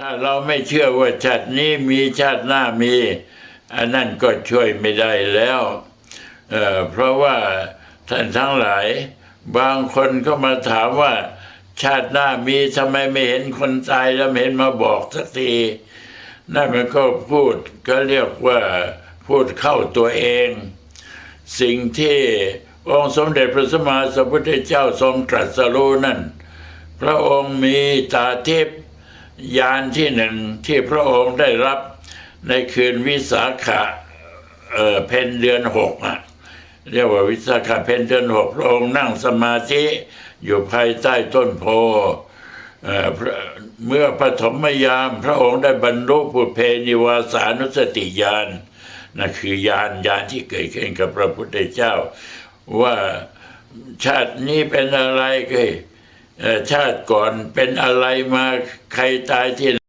ถ้าเราไม่เชื่อว่าชาตินี้มีชาติหน้ามีอันนั้นก็ช่วยไม่ได้แล้วเเพราะว่าท่านทั้งหลาย บางคนก็มาถามว่า ชาติหน้ามีทำไมไม่เห็นคนตายแล้วเห็นมาบอกสักทีนั่นมันก็พูดก็เรียกว่าพูดเข้าตัวเอง สิ่งที่องค์สมเด็จพระสัมมาสัมพุทธเจ้าทรงตรัสรู้นั่น พระองค์มีตาทิพย์ ยานที่หนึ่งที่พระองค์ได้รับในคืนวิสาขะเเพนเดือนหกอะเรียกว่าวิสาขะเพนเดือนหกพระองค์นั่งสมาธิอยู่ภายใต้ต้นโพเเมื่อปฐมยามพระองค์ได้บรรลุปุเพนิวาสานุสติญาณนั่นคือยานยานที่เกิดขึ้นกับพระพุทธเจ้า ว่าชาตินี้เป็นอะไรก็เอ่อ ชาติก่อนเป็นอะไรมาใครตายที่